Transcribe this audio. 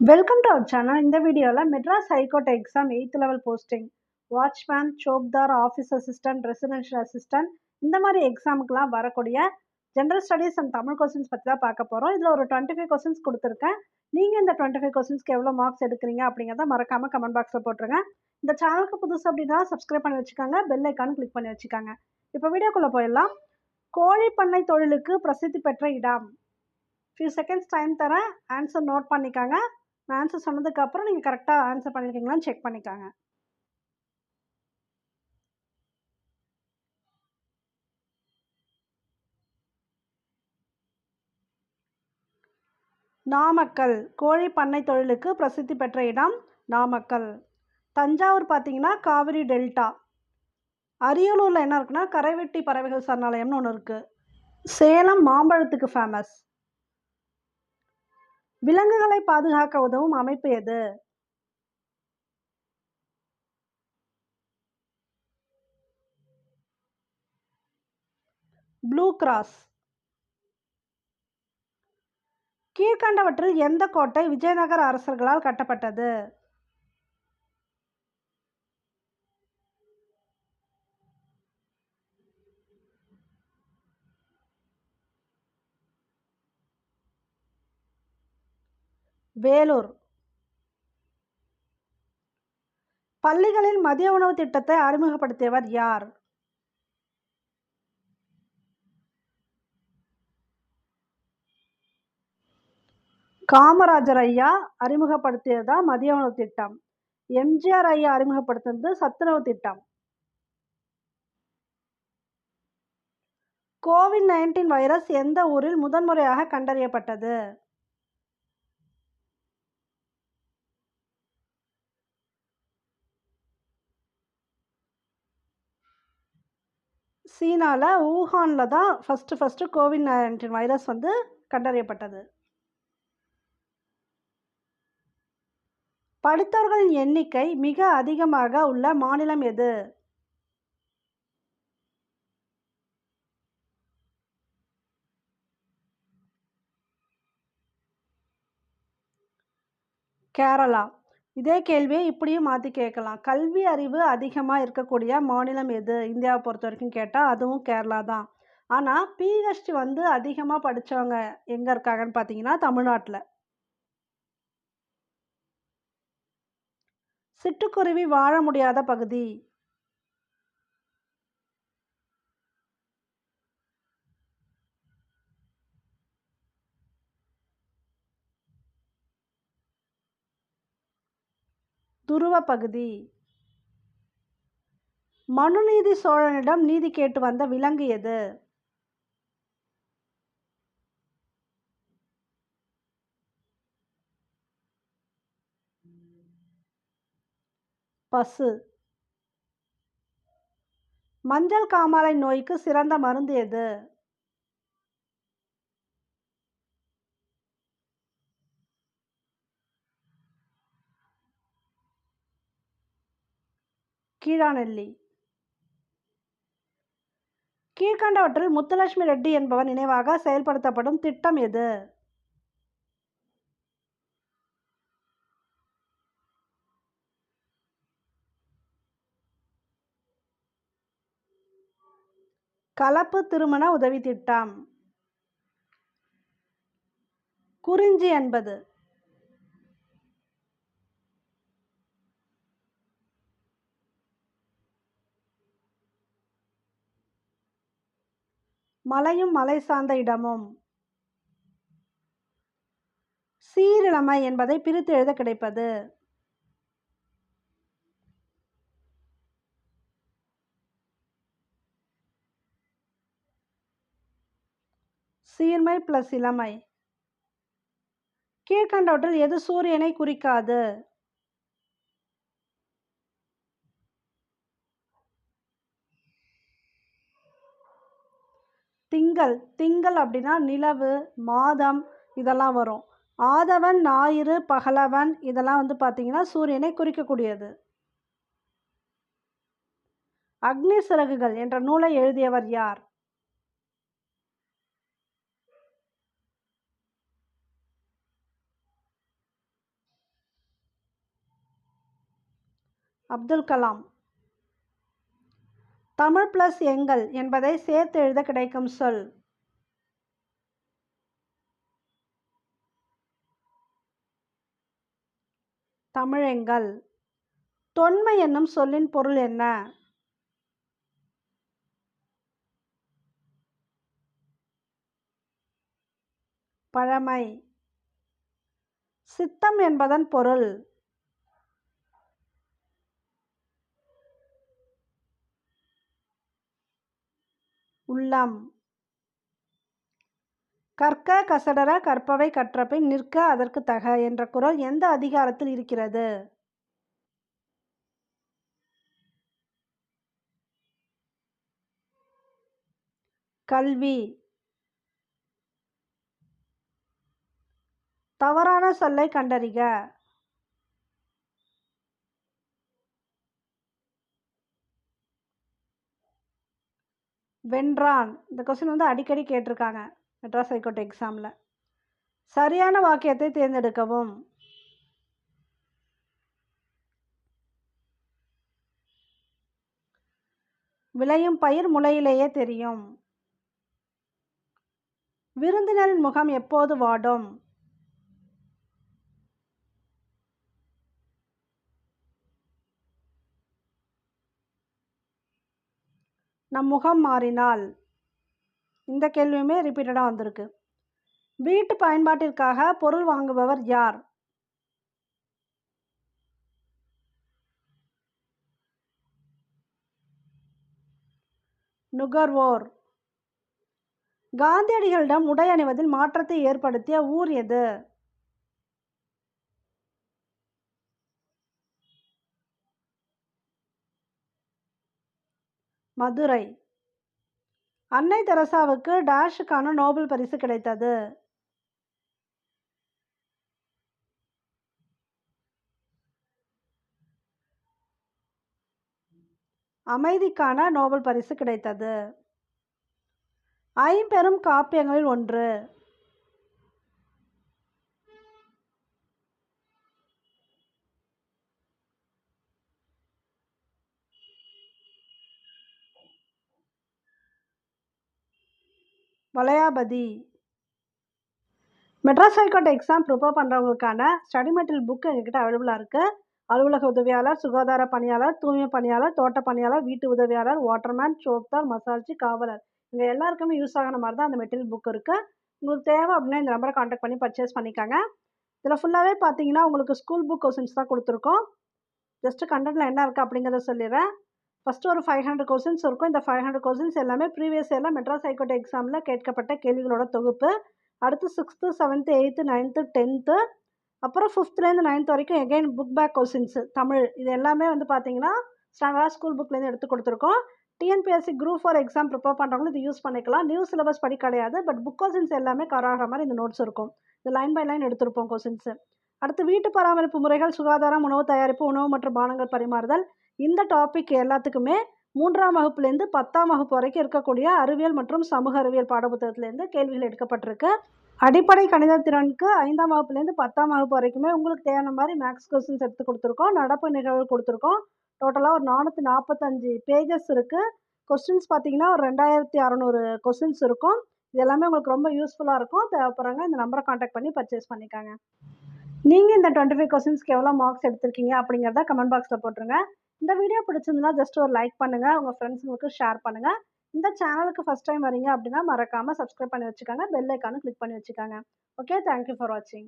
Welcome to our channel இந்த வீடியோவில் Madras high court exam eighth level posting watchman Chobdar office assistant residential assistant இந்த மாதிரி எக்ஸாமுக்குலாம் வரக்கூடிய general studies and Tamil questions பற்றி தான் பார்க்க போகிறோம் இதில் ஒரு டுவெண்ட்டி ஃபைவ் கொஸ்டின்ஸ் கொடுத்துருக்கேன். நீங்கள் இந்த டுவெண்ட்டி ஃபைவ் கொஸ்டின்ஸ்க்கு எவ்வளோ மார்க்ஸ் எடுக்கிறீங்க அப்படிங்கிறத மறக்காமல் கமெண்ட் பாக்ஸில் போட்டுருங்க. இந்த சேனலுக்கு புதுசு அப்படின்னா சப்ஸ்கிரைப் பண்ணி வச்சுக்கோங்க. பெல் ஐக்கான் கிளிக் பண்ணி வச்சுக்கோங்க. இப்போ வீடியோக்குள்ளே போயிடலாம். கோழி பண்ணை தொழிலுக்கு பிரசித்தி பெற்ற இடம். ஃபியூ செகண்ட்ஸ் டைம் தரேன். ஆன்சர் நோட் பண்ணிக்கோங்க. நான் ஆன்சர் சொன்னதுக்கப்புறம் நீங்கள் கரெக்டாக ஆன்சர் பண்ணியிருக்கீங்களான்னு செக் பண்ணிக்கோங்க. நாமக்கல் கோழி பண்ணை தொழிலுக்கு பிரசித்தி பெற்ற இடம் நாமக்கல். தஞ்சாவூர் பார்த்தீங்கன்னா காவிரி டெல்டா. அரியலூரில் என்ன இருக்குன்னா கரைவெட்டி பறவைகள் சரணாலயம்னு ஒன்று இருக்குது சேலம் மாம்பழத்துக்கு ஃபேமஸ் விலங்குகளை பாதுகாக்க உதவும் அமைப்பு எது? ப்ளூ கிராஸ் கீழ்கண்டவற்றில் எந்த கோட்டை விஜயநகர அரசர்களால் கட்டப்பட்டது? வேலூர். பள்ளிகளில் மதிய உணவு திட்டத்தை அறிமுகப்படுத்தியவர் யார்? காமராஜர் ஐயா அறிமுகப்படுத்தியதா மதிய உணவு திட்டம்? எம்ஜிஆர் ஐயா அறிமுகப்படுத்தினது சத்துணவு திட்டம். கோவிட் நைன்டீன் வைரஸ் எந்த ஊரில் முதன்முறையாக கண்டறியப்பட்டது? சீனாவில் ஊஹானில் தான் first first COVID nineteen virus வந்து கண்டறியப்பட்டது. படித்தவர்களின் எண்ணிக்கை மிக அதிகமாக உள்ள மாநிலம் எது? கேரளா. இதே கேள்வியை இப்படியும் மாற்றி கேட்கலாம். கல்வி அறிவு அதிகமாக இருக்கக்கூடிய மாநிலம் எது? இந்தியாவை பொறுத்த வரைக்கும் கேட்டால் அதுவும் கேரளா தான். ஆனால் பிஹெச்டி வந்து அதிகமாக படித்தவங்க எங்கே இருக்காங்கன்னு பார்த்தீங்கன்னா தமிழ்நாட்டில். சிட்டுக்குருவி வாழ முடியாத பகுதி. துருவ பகுதி. மனுநீதி சோழனிடம் நீதி கேட்டு வந்த விலங்கு எது? பசு. மஞ்சள் காமாலை நோய்க்கு சிறந்த மருந்து எது? கீழாநெல்லி. கீழ்கண்டவற்றில் முத்துலட்சுமி ரெட்டி என்பவர் நினைவாக செயல்படுத்தப்படும் திட்டம் எது? கலப்பு திருமண உதவி திட்டம் குறிஞ்சி என்பது. மலையும் மலை சார்ந்த இடமும். சீரிழமை என்பதை பிரித்து எழுத கிடைப்பது. சீர்மை பிளஸ் இளமை. கீழ்கண்டவற்றில் எது சூரியனை குறிக்காது? திங்கள். திங்கள் அப்படின்னா நிலவு மாதம் இதெல்லாம் வரும். ஆதவன் ஞாயிறு பகலவன் இதெல்லாம் வந்து பார்த்திங்கன்னா சூரியனை குறிக்கக்கூடியது. அக்னி சிறகுகள் என்ற நூலை எழுதியவர் யார்? அப்துல் கலாம். தமிழ் பிளஸ் எங்கள் என்பதை சேர்த்து எழுத கிடைக்கும் சொல். தமிழெங்கள் தொன்மை என்னும் சொல்லின் பொருள் என்ன? பழமை. சித்தம் என்பதன் பொருள். உள்ளம். கற்க கசடர கற்பவை கற்றபின் நிற்க அதற்கு தக என்ற குரல் எந்த அதிகாரத்தில் இருக்கிறது? கல்வி. தவறான சொல்லை கண்டறிக. வென்றான். இந்த கொஸ்டின் வந்து அடிக்கடி கேட்டிருக்காங்க. மெட்ராஸ் ஹைகோர்ட் எக்ஸாமில் சரியான வாக்கியத்தை தேர்ந்தெடுக்கவும். விளையும் பயிர் முளையிலேயே தெரியும். விருந்தினரின் முகம் எப்போது வாடும்? நம் முகம் மாறினால்? இந்த கேள்வியுமே ரிப்பீட்டடாக வந்திருக்கு. வீட்டு பயன்பாட்டிற்காக பொருள் வாங்குபவர் யார்? நுகர்வோர். காந்தியடிகளிடம் உடை அணிவதில் மாற்றத்தை ஏற்படுத்திய ஊர் எது? மதுரை. அன்னை தெரசாவுக்கு டேஷுக்கான நோபல் பரிசு கிடைத்தது. அமைதிக்கான நோபல் பரிசு கிடைத்தது. ஐம்பெரும் காப்பியங்களில் ஒன்று. Valayapathi Madras high court exam prepare பண்ணுறவங்களுக்கான study material book எங்ககிட்ட அவைலபிளாக இருக்குது அலுவலக உதவியாளர் சுகாதார பணியாளர் தூய்மை பணியாளர் தோட்ட பணியாளர் வீட்டு உதவியாளர் வாட்டர்மேன் சோப்தார் மசாஜி காவலர். இங்கே எல்லாருக்குமே யூஸ் ஆகிற மாதிரி தான் அந்த மெட்டீரியல் புக் இருக்குது உங்களுக்கு தேவை அப்படின்னா இந்த நம்பரை காண்டாக்ட் பண்ணி பர்ச்சேஸ் பண்ணிக்காங்க. இதில் ஃபுல்லாகவே பார்த்தீங்கன்னா உங்களுக்கு ஸ்கூல் புக் கொஸ்டின்ஸ் தான் கொடுத்துருக்கோம். ஜஸ்ட்டு கண்டென்ட்டில் என்ன இருக்குது அப்படிங்கிறத சொல்லிடுறேன். ஃபஸ்ட்டு ஒரு ஃபைவ் ஹண்ட்ரட் கொஸ்டின்ஸ் இருக்கும். இந்த ஃபைவ் ஹண்ட்ரட் கொஸ்டின்ஸ் எல்லாமே ப்ரீவியஸ் எல்லாம் மெட்ராஸ் ஹைகோர்ட் எக்ஸாமில் கேட்கப்பட்ட கேள்விகளோட தொகுப்பு. அடுத்து sixth seventh eighth ninth tenth அப்புறம் ஃபிஃப்த்லேருந்து நைன்த் வரைக்கும் again book back questions Tamil. இது எல்லாமே வந்து பார்த்தீங்கன்னா ஸ்டாண்டர்டாக ஸ்கூல் புக்லேருந்து எடுத்து கொடுத்துருக்கோம். TNPSC group four exam prepare பண்ணுறவங்களும் இது யூஸ் பண்ணிக்கலாம். நியூ சிலபஸ் படி கிடையாது பட் புக் கொஸ்டின்ஸ் எல்லாமே கராகிற மாதிரி இந்த நோட்ஸ் இருக்கும். இது லைன் பை லைன் எடுத்திருப்போம் கொஸ்டின்ஸு அடுத்து வீட்டு பராமரிப்பு முறைகள் சுகாதாரம் உணவு தயாரிப்பு உணவு மற்றும் பானங்கள் பரிமாறுதல். இந்த டாபிக் எல்லாத்துக்குமே மூன்றாம் வகுப்புலேருந்து பத்தாம் வகுப்பு வரைக்கும் இருக்கக்கூடிய அறிவியல் மற்றும் சமூக அறிவியல் பாடப்புத்தகத்துலேருந்து கேள்விகள் எடுக்கப்பட்டிருக்கு. அடிப்படை கணித திறனுக்கு ஐந்தாம் வகுப்புலேருந்து பத்தாம் வகுப்பு வரைக்குமே உங்களுக்கு தேவையான மாதிரி மேக்ஸ் கொஸ்டின்ஸ் எடுத்து கொடுத்துருக்கோம். நடப்பு நிகழ்வு கொடுத்துருக்கோம். டோட்டலாக ஒரு நானூற்றி நாற்பத்தஞ்சு பேஜஸ் இருக்குது கொஸ்டின்ஸ் பார்த்தீங்கன்னா ஒரு ரெண்டாயிரத்தி அறநூறு கொஸ்டின்ஸ் இருக்கும். இது எல்லாமே உங்களுக்கு ரொம்ப யூஸ்ஃபுல்லாக இருக்கும். தேவைப்படுறாங்க இந்த நம்பரை காண்டாக்ட் பண்ணி பர்ச்சேஸ் பண்ணிக்காங்க. நீங்கள் இந்த டுவெண்ட்டி ஃபைவ் கொஸ்டின்ஸ்க்கு எவ்வளோ மார்க்ஸ் எடுத்திருக்கீங்க அப்படிங்கிறத கமெண்ட் பாக்ஸில் போட்டுருங்க. இந்த வீடியோ பிடிச்சிருந்தனா ஜஸ்ட் ஒரு லைக் பண்ணுங்கள் உங்கள் ஃப்ரெண்ட்ஸுங்களுக்கு ஷேர் பண்ணுங்கள் இந்த சேனலுக்கு ஃபஸ்ட் டைம் வரீங்க அப்படின்னா மறக்காமல் சப்ஸ்கிரைப் பண்ணி வச்சுக்கோங்க பெல் ஐக்கானும் கிளிக் பண்ணி வச்சுக்கோங்க. ஓகே தேங்க்யூ ஃபார் வாட்சிங்